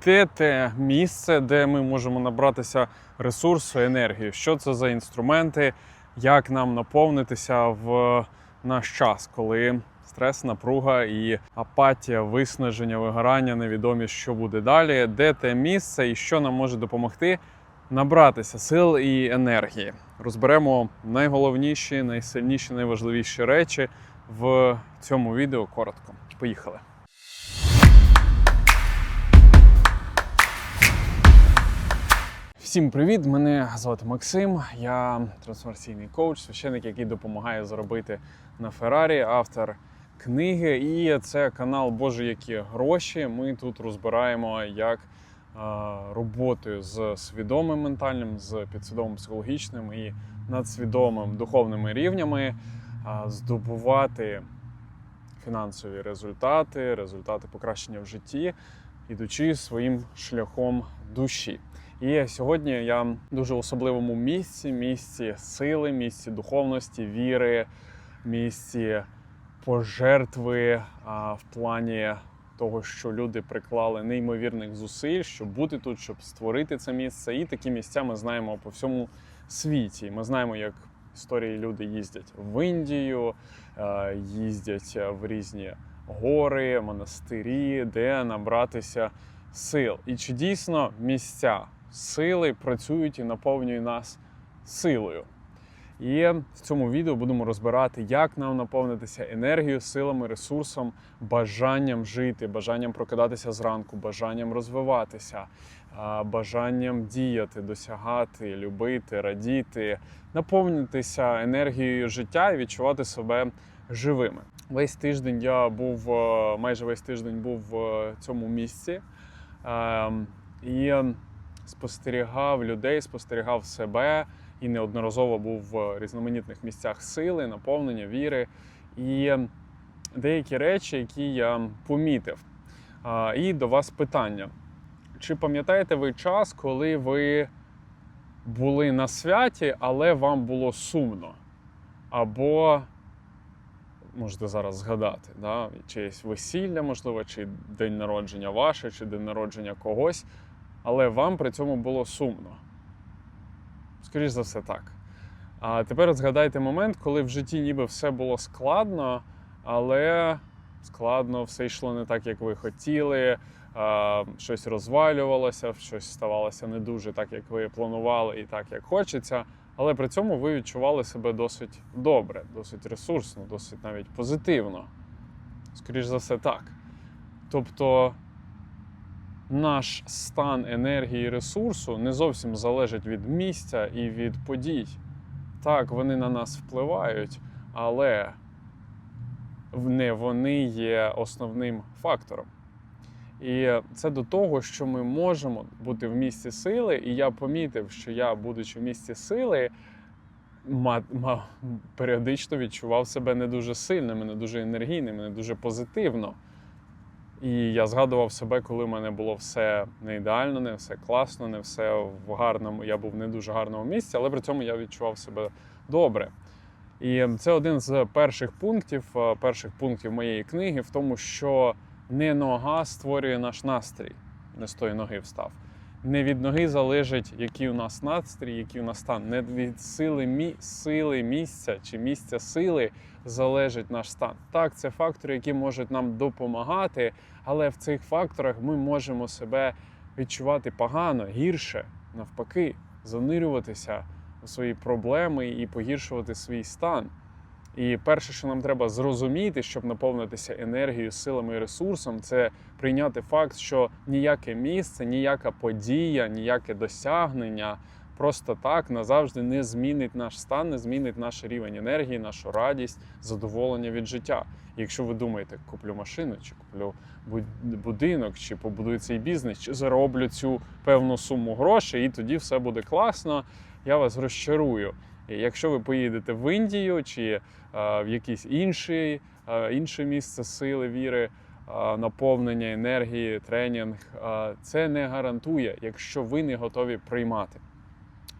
Де те місце, де ми можемо набратися ресурсу, енергії? Що це за інструменти? Як нам наповнитися в наш час, коли стрес, напруга і апатія, виснаження, вигорання, невідомість, що буде далі? Де те місце і що нам може допомогти набратися сил і енергії? Розберемо найголовніші, найсильніші, найважливіші речі в цьому відео коротко. Поїхали. Всім привіт! Мене звати Максим. Я трансформаційний коуч, священик, який допомагає заробити на Феррарі, автор книги. І це канал Боже, які гроші. Ми тут розбираємо, як роботою з свідомим ментальним, з підсвідомим психологічним і надсвідомим духовними рівнями здобувати фінансові результати, результати покращення в житті, ідучи своїм шляхом душі. І сьогодні я дуже особливому місці, місці сили, місці духовності, віри, місці пожертви а, в плані того, що люди приклали неймовірних зусиль, щоб бути тут, щоб створити це місце. І такі місця ми знаємо по всьому світі. Ми знаємо, як історії люди їздять в Індію, е, їздять в різні гори, монастирі, де набратися сил. І чи дійсно місця сили працюють і наповнюють нас силою? І в цьому відео будемо розбирати, як нам наповнитися енергією, силами, ресурсом, бажанням жити, бажанням прокидатися зранку, бажанням розвиватися, бажанням діяти, досягати, любити, радіти, наповнитися енергією життя і відчувати себе живими. Весь тиждень я був е, майже весь тиждень був в цьому місці ем, і спостерігав людей, спостерігав себе і неодноразово був в різноманітних місцях сили, наповнення, віри і деякі речі, які я помітив. І до вас питання: чи пам'ятаєте ви час, коли ви були на святі, але вам було сумно? Або можете зараз згадати, да? чиєсь весілля, можливо, чи день народження ваше, чи день народження когось, але вам при цьому було сумно. Скоріше за все, так. А тепер згадайте момент, коли в житті ніби все було складно, але складно, все йшло не так, як ви хотіли, щось розвалювалося, щось ставалося не дуже так, як ви планували, і так, як хочеться. Але при цьому ви відчували себе досить добре, досить ресурсно, досить навіть позитивно. Скоріше за все, так. Тобто наш стан енергії і ресурсу не зовсім залежить від місця і від подій. Так, вони на нас впливають, але не вони є основним фактором. І це до того, що ми можемо бути в місці сили, і я помітив, що я, будучи в місці сили, періодично відчував себе не дуже сильним, не дуже енергійним, не дуже позитивно. І я згадував себе, коли в мене було все не ідеально, не все класно, не все в гарному. Я був не дуже гарному місці, але при цьому я відчував себе добре. І це один з перших пунктів, е, перших пунктів моєї книги в тому, що не нога створює наш настрій, не з тої ноги встав. Не від ноги залежить, який у нас настрій, який у нас стан. Не від сили, мі... сили місця чи місця сили залежить наш стан. Так, це фактори, які можуть нам допомагати, але в цих факторах ми можемо себе відчувати погано, гірше, навпаки, занирюватися у свої проблеми і погіршувати свій стан. І перше, що нам треба зрозуміти, щоб наповнитися енергією, силами і ресурсом, це прийняти факт, що ніяке місце, ніяка подія, ніяке досягнення просто так назавжди не змінить наш стан, не змінить наш рівень енергії, нашу радість, задоволення від життя. І якщо ви думаєте, куплю машину, чи куплю буд- будинок, чи побудую цей бізнес, чи зароблю цю певну суму грошей, і тоді все буде класно, я вас розчарую. Якщо ви поїдете в Індію чи е, в якесь інше, е, інше місце сили, віри, е, наповнення енергії, тренінг, це не гарантує, якщо ви не готові приймати.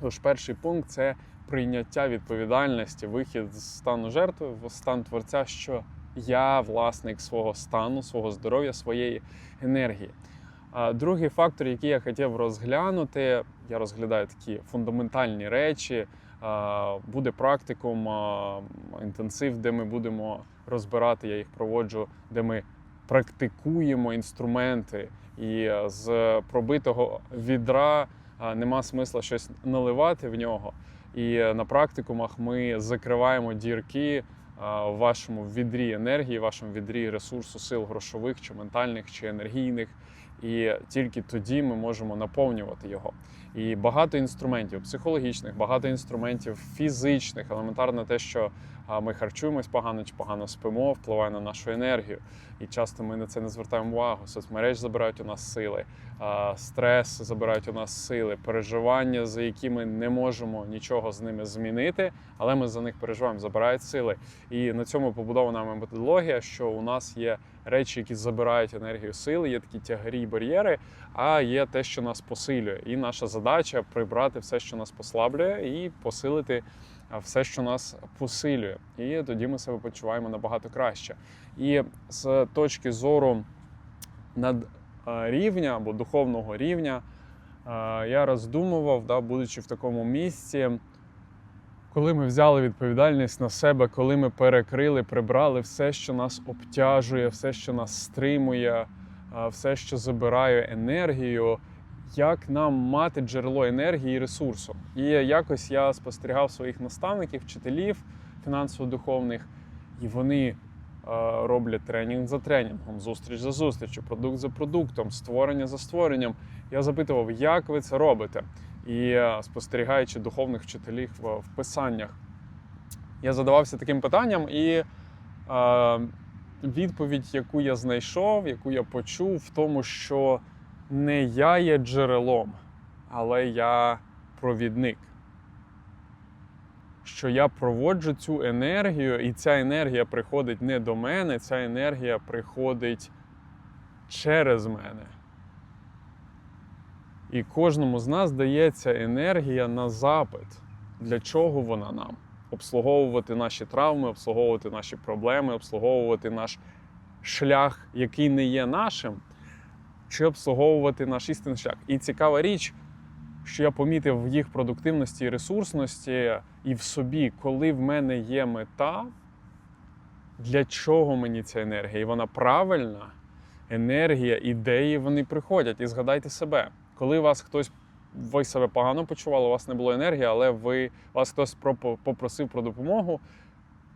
Тож перший пункт це прийняття відповідальності, вихід з стану жертви в стан творця, що я власник свого стану, свого здоров'я, своєї енергії. Другий фактор, який я хотів розглянути, я розглядаю такі фундаментальні речі. Буде практикум, інтенсив, де ми будемо розбирати, я їх проводжу, де ми практикуємо інструменти. І е, з пробитого відра нема смисла щось наливати в нього. І е, на практикумах ми закриваємо дірки в вашому відрі енергії, в вашому відрі ресурсу сил грошових, чи ментальних, чи енергійних. І тільки тоді ми можемо наповнювати його. І багато інструментів психологічних, багато інструментів фізичних, елементарно те, що ми харчуємось погано чи погано спимо, впливає на нашу енергію. І часто ми на це не звертаємо увагу. Соцмережі забирають у нас сили, стрес забирають у нас сили, переживання, за які ми не можемо нічого з ними змінити, але ми за них переживаємо, забирають сили. І на цьому побудована методологія, що у нас є речі, які забирають енергію сили, є такі тягарі бар'єри, а є те, що нас посилює. І наша задача прибрати все, що нас послаблює, і посилити все, що нас посилює. І тоді ми себе почуваємо набагато краще. І з точки зору над а, рівня або духовного рівня, я роздумував, да, будучи в такому місці. Коли ми взяли відповідальність на себе, коли ми перекрили, прибрали все, що нас обтяжує, все, що нас стримує, все, що забирає енергію, як нам мати джерело енергії і ресурсу. І якось я спостерігав своїх наставників, вчителів фінансово-духовних, і вони е, роблять тренінг за тренінгом, зустріч за зустрічю, продукт за продуктом, створення за створенням. Я запитував, як ви це робите? І е, спостерігаючи духовних вчителів в, писаннях, я задавався таким питанням, і е, відповідь, яку я знайшов, яку я почув, в тому, що не я є джерелом, але я провідник. Що я проводжу цю енергію, і ця енергія приходить не до мене, ця енергія приходить через мене. І кожному з нас дається енергія на запит. Для чого вона нам? Обслуговувати наші травми, обслуговувати наші проблеми, обслуговувати наш шлях, який не є нашим, чи обслуговувати наш істинний шлях. І цікава річ, що я помітив в їх продуктивності і ресурсності і в собі, коли в мене є мета, для чого мені ця енергія? І вона правильна, енергія, ідеї вони приходять. І згадайте себе, коли вас хтось. Ви себе погано почували, у вас не було енергії, але ви вас хтось попросив про допомогу,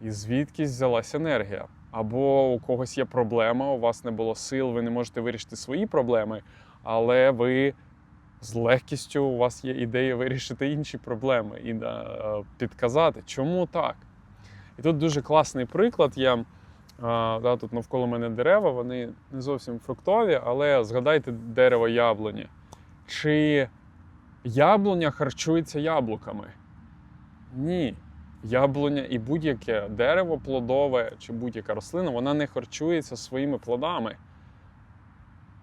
і звідкись взялась енергія. Або у когось є проблема, у вас не було сил, ви не можете вирішити свої проблеми, але ви з легкістю у вас є ідея вирішити інші проблеми і е, підказати, чому так. І тут дуже класний приклад. Е, Да, тут навколо мене дерева, вони не зовсім фруктові, але згадайте дерево яблуні. Чи яблуня харчується яблуками? Ні. Яблуня і будь-яке дерево плодове чи будь-яка рослина, вона не харчується своїми плодами.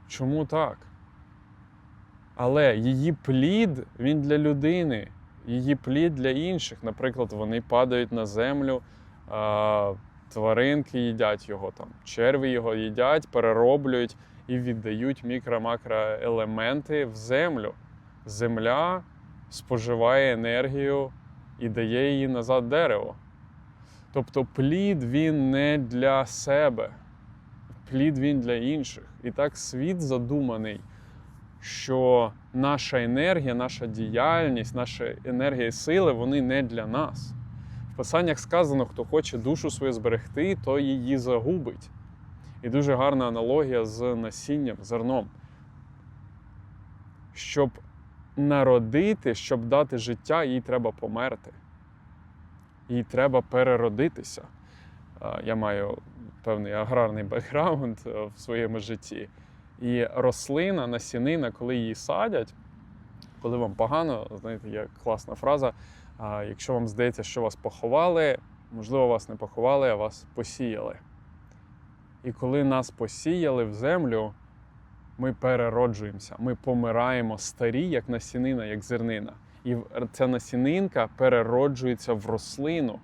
Чому так? Але її плід він для людини, її плід для інших. Наприклад, вони падають на землю, тваринки їдять його там, черві його їдять, перероблюють і віддають мікро-макроелементи в землю. Земля споживає енергію і дає її назад дерево. Тобто плід він не для себе, плід він для інших. І так світ задуманий, що наша енергія, наша діяльність, наша енергія і сили вони не для нас. В писаннях сказано, хто хоче душу свою зберегти, то її загубить. І дуже гарна аналогія з насінням, зерном. Щоб народити, щоб дати життя, їй треба померти. Їй треба переродитися. Я маю певний аграрний бекграунд е, в своєму житті. І рослина, насінина, коли її садять, коли вам погано, знаєте, є класна фраза. а, Якщо вам здається, що вас поховали, можливо, вас не поховали, а вас посіяли. І коли нас посіяли в землю, ми перероджуємося, ми помираємо старі, як насінина, як зернина. І ця насінинка перероджується в рослину.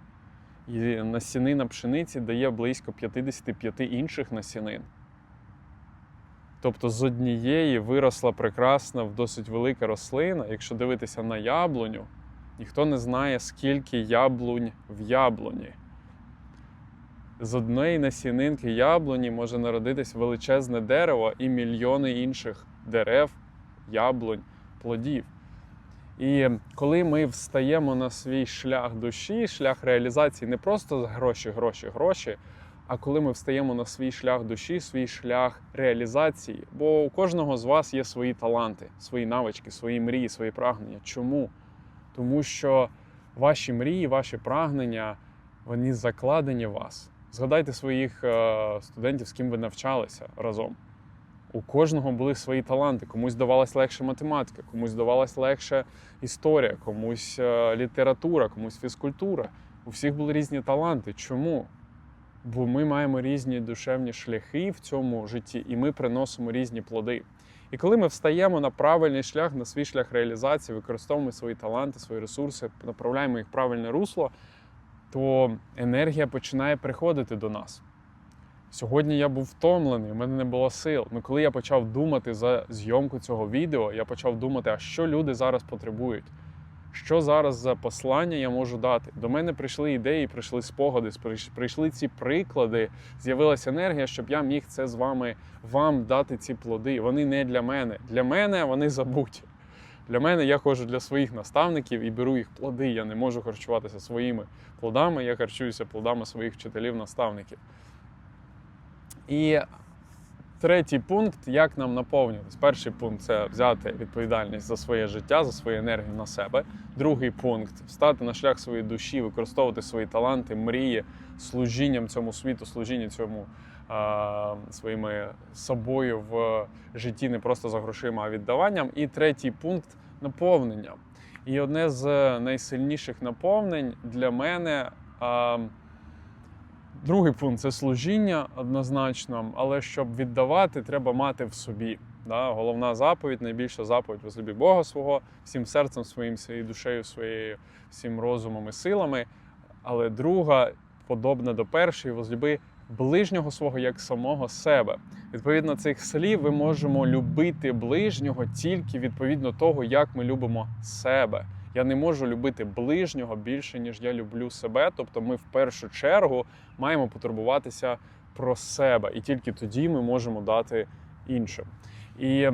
І насінина пшениці дає близько 55 інших насінин. Тобто з однієї виросла прекрасна, досить велика рослина. Якщо дивитися на яблуню, ніхто не знає, скільки яблунь в яблуні. З одної насінинки яблуні може народитись величезне дерево і мільйони інших дерев, яблунь, плодів. І коли ми встаємо на свій шлях душі, шлях реалізації не просто гроші, гроші, гроші, а коли ми встаємо на свій шлях душі, свій шлях реалізації. Бо у кожного з вас є свої таланти, свої навички, свої мрії, свої прагнення. Чому? Тому що ваші мрії, ваші прагнення, вони закладені в вас. Згадайте своїх е, студентів, з ким ви навчалися разом. У кожного були свої таланти. Комусь давалась легше математика, комусь давалась легше історія, комусь е, література, комусь фізкультура. У всіх були різні таланти. Чому? Бо ми маємо різні душевні шляхи в цьому житті, і ми приносимо різні плоди. І коли ми встаємо на правильний шлях, на свій шлях реалізації, використовуємо свої таланти, свої ресурси, направляємо їх в правильне русло, то енергія починає приходити до нас. Сьогодні я був втомлений, у мене не було сил. Ну коли я почав думати за зйомку цього відео, я почав думати, а що люди зараз потребують, що зараз за послання я можу дати. До мене прийшли ідеї, прийшли спогади, прийшли ці приклади, з'явилася енергія, щоб я міг це з вами вам дати ці плоди. Вони не для мене. Для мене вони забуті. Для мене я ходжу для своїх наставників і беру їх плоди. Я не можу харчуватися своїми плодами, я харчуюся плодами своїх вчителів-наставників. І третій пункт як нам наповнюватись. Перший пункт це взяти відповідальність за своє життя, за свою енергію на себе. Другий пункт встати на шлях своєї душі, використовувати свої таланти, мрії, служінням цьому світу, служіння цьому а, своїми собою в житті, не просто за грошима, а віддаванням. І третій пункт наповнення. І одне з найсильніших наповнень для мене. А, Другий пункт це служіння однозначно, але щоб віддавати, треба мати в собі. Да? Головна заповідь, найбільша заповідь возлюби Бога свого, всім серцем своїм, своєю душею, своєю, всім розумом і силами. Але друга, подобна до першої, возлюби ближнього свого як самого себе. Відповідно цих слів, ми можемо любити ближнього тільки відповідно того, як ми любимо себе. Я не можу любити ближнього більше, ніж я люблю себе. Тобто, ми в першу чергу маємо потурбуватися про себе, і тільки тоді ми можемо дати іншим. І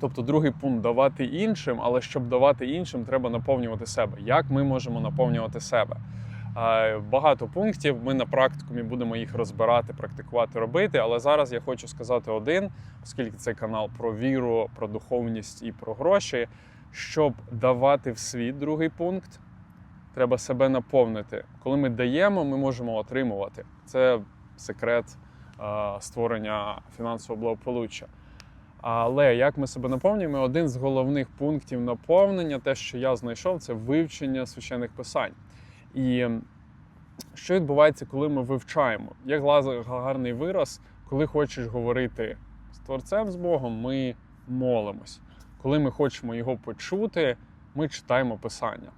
тобто, другий пункт давати іншим, але щоб давати іншим, треба наповнювати себе. Як ми можемо наповнювати себе? Багато пунктів. Ми на практикумі будемо їх розбирати, практикувати, робити. Але зараз я хочу сказати один, оскільки цей канал про віру, про духовність і про гроші. Щоб давати в світ другий пункт, треба себе наповнити. Коли ми даємо, ми можемо отримувати. Це секрет е, створення фінансового благополуччя. Але як ми себе наповнюємо, один з головних пунктів наповнення, те, що я знайшов, це вивчення священних писань. І що відбувається, коли ми вивчаємо? Є гарний вираз, коли хочеш говорити з Творцем, з Богом, ми молимось. Коли ми хочемо його почути, ми читаємо писання.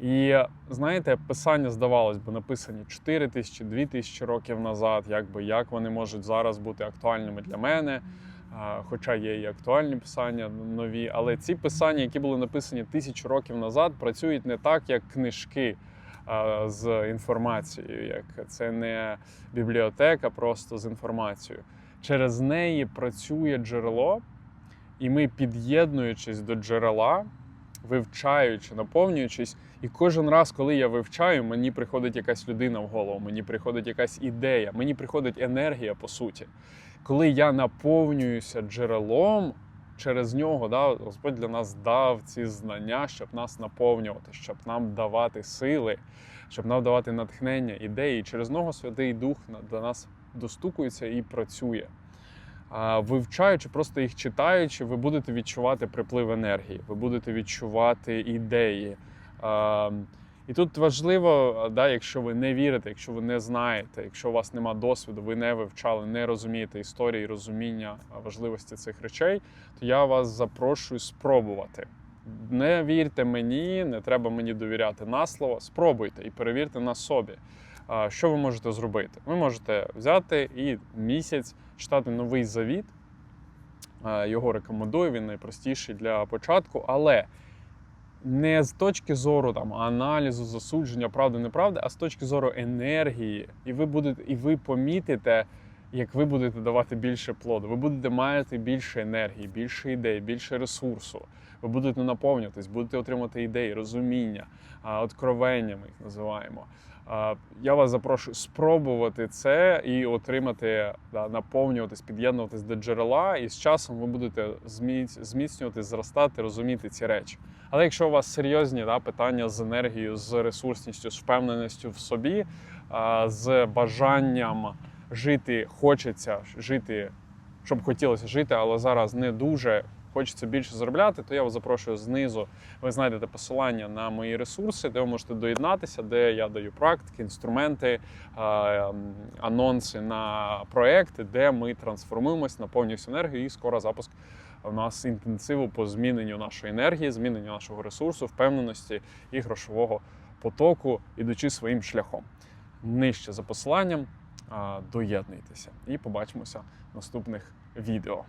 І знаєте, писання, здавалось би, написані 4 тисячі, 2 тисячі років назад, якби як вони можуть зараз бути актуальними для мене. Хоча є і актуальні писання нові, але ці писання, які були написані тисячу років назад, працюють не так, як книжки з інформацією. Як це не бібліотека просто з інформацією. Через неї працює джерело, і ми, під'єднуючись до джерела, вивчаючи, наповнюючись, і кожен раз, коли я вивчаю, мені приходить якась людина в голову, мені приходить якась ідея, мені приходить енергія по суті. Коли я наповнююся джерелом, через нього да, Господь для нас дав ці знання, щоб нас наповнювати, щоб нам давати сили, щоб нам давати натхнення, ідеї. Через нього Святий Дух до нас достукується і працює. Вивчаючи, просто їх читаючи, ви будете відчувати приплив енергії, ви будете відчувати ідеї. І тут важливо, да, якщо ви не вірите, якщо ви не знаєте, якщо у вас нема досвіду, ви не вивчали, не розумієте історії, розуміння важливості цих речей, то я вас запрошую спробувати. Не вірте мені, не треба мені довіряти на слово. Спробуйте і перевірте на собі. Що ви можете зробити? Ви можете взяти і місяць читати новий завіт Е, Його рекомендую, він найпростіший для початку, але не з точки зору там аналізу, засудження, правди, неправди, а з точки зору енергії. І ви будете, і ви помітите, як ви будете давати більше плоду. Ви будете мати більше енергії, більше ідей, більше ресурсу. Ви будете наповнюватись, будете отримати ідеї, розуміння, откровення ми їх називаємо. Я вас запрошую спробувати це і отримати, наповнюватись, під'єднуватись до джерела, і з часом ви будете зміцнювати, зростати, розуміти ці речі. Але якщо у вас серйозні да, питання з енергією, з ресурсністю, з впевненістю в собі, з бажанням жити, хочеться жити, щоб хотілося жити, але зараз не дуже хочеться більше заробляти, то я вас запрошую знизу. Ви знайдете посилання на мої ресурси, де ви можете доєднатися, де я даю практики, інструменти, ем, анонси на проекти, де ми трансформуємось, наповнюємося енергією, і скоро запуск у нас інтенсиву по зміненню нашої енергії, зміненню нашого ресурсу, впевненості і грошового потоку, ідучи своїм шляхом. Нижче за посиланням доєднуйтеся і побачимося в наступних відео.